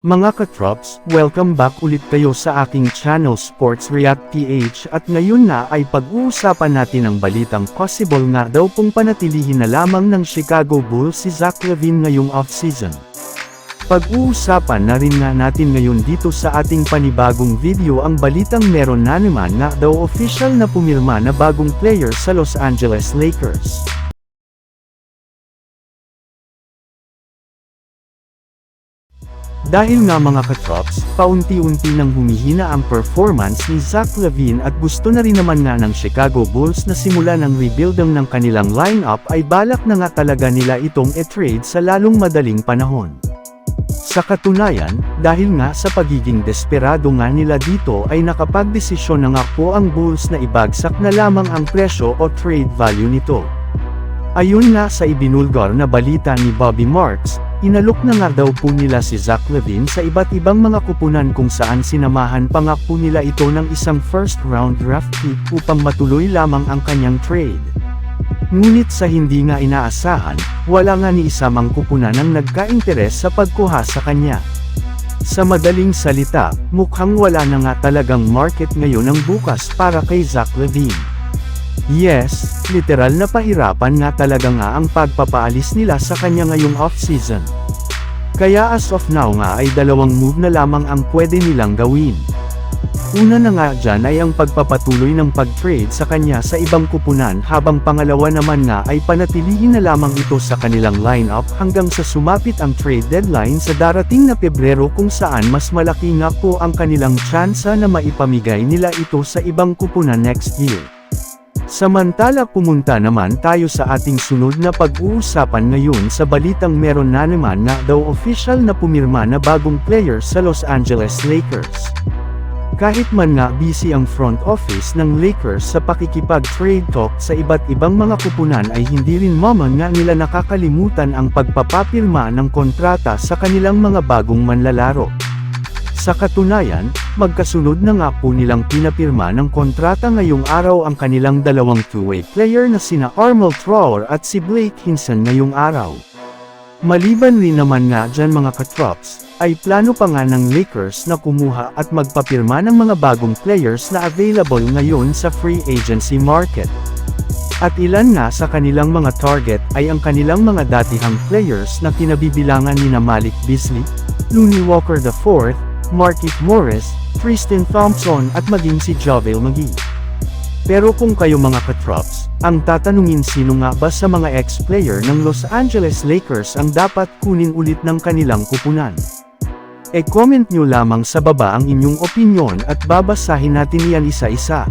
Mga katrops, welcome back ulit kayo sa aking channel Sports React PH at ngayon na ay pag-uusapan natin ang balitang possible nga daw pong panatilihin na lamang ng Chicago Bulls si Zach Levine ngayong off-season. Pag-uusapan na rin nga natin ngayon dito sa ating panibagong video ang balitang meron na naman nga daw official na pumirma na bagong player sa Los Angeles Lakers. Dahil nga mga katrops, paunti-unti nang humihina ang performance ni Zach Levine at gusto na rin naman nga ng Chicago Bulls na simula ng rebuilding ng kanilang lineup ay balak na nga talaga nila itong e-trade sa lalong madaling panahon. Sa katunayan, dahil nga sa pagiging desperado nga nila dito ay nakapagdesisyon na nga po ang Bulls na ibagsak na lamang ang presyo o trade value nito. Ayon nga sa ibinulgar na balita ni Bobby Marks, inalok na nga daw po nila si Zach Levine sa iba't ibang mga kupunan kung saan sinamahan pa nga po nila ito ng isang first round draft pick upang matuloy lamang ang kanyang trade. Ngunit sa hindi nga inaasahan, wala nga ni isa mang kupunan ang nagka-interes sa pagkuha sa kanya. Sa madaling salita, mukhang wala na nga talagang market ngayon ang bukas para kay Zach Levine. Yes, literal na pahirapan nga talaga nga ang pagpapaalis nila sa kanya ngayong off-season. Kaya as of now nga ay dalawang move na lamang ang pwede nilang gawin. Una na nga dyan ay ang pagpapatuloy ng pag-trade sa kanya sa ibang kupunan habang pangalawa naman nga ay panatilihin na lamang ito sa kanilang lineup hanggang sa sumapit ang trade deadline sa darating na Pebrero kung saan mas malaki nga po ang kanilang tsansa na maipamigay nila ito sa ibang kupunan next year. Samantala pumunta naman tayo sa ating sunod na pag-uusapan ngayon sa balitang meron na naman nga daw official na pumirma na bagong player sa Los Angeles Lakers. Kahit man nga busy ang front office ng Lakers sa pakikipag-trade talk sa iba't ibang mga kupunan ay hindi rin maman nga nila nakakalimutan ang pagpapapirma ng kontrata sa kanilang mga bagong manlalaro. Sa katunayan, magkasunod na nga po nilang pinapirma ng kontrata ngayong araw ang kanilang dalawang two-way player na sina Armel Trower at si Blake Hinson ngayong araw. Maliban rin naman nga dyan mga katrops, ay plano pa nga ng Lakers na kumuha at magpapirma ng mga bagong players na available ngayon sa free agency market. At ilan nga sa kanilang mga target ay ang kanilang mga datihang players na kinabibilangan ni na Malik Beasley, Looney Walker IV, Markif Morris, Tristan Thompson at maging si Javel McGee. Pero kung kayo mga katrops, ang tatanungin sino nga ba sa mga ex-player ng Los Angeles Lakers ang dapat kunin ulit ng kanilang kupunan? E-comment nyo lamang sa baba ang inyong opinyon at babasahin natin yan isa-isa.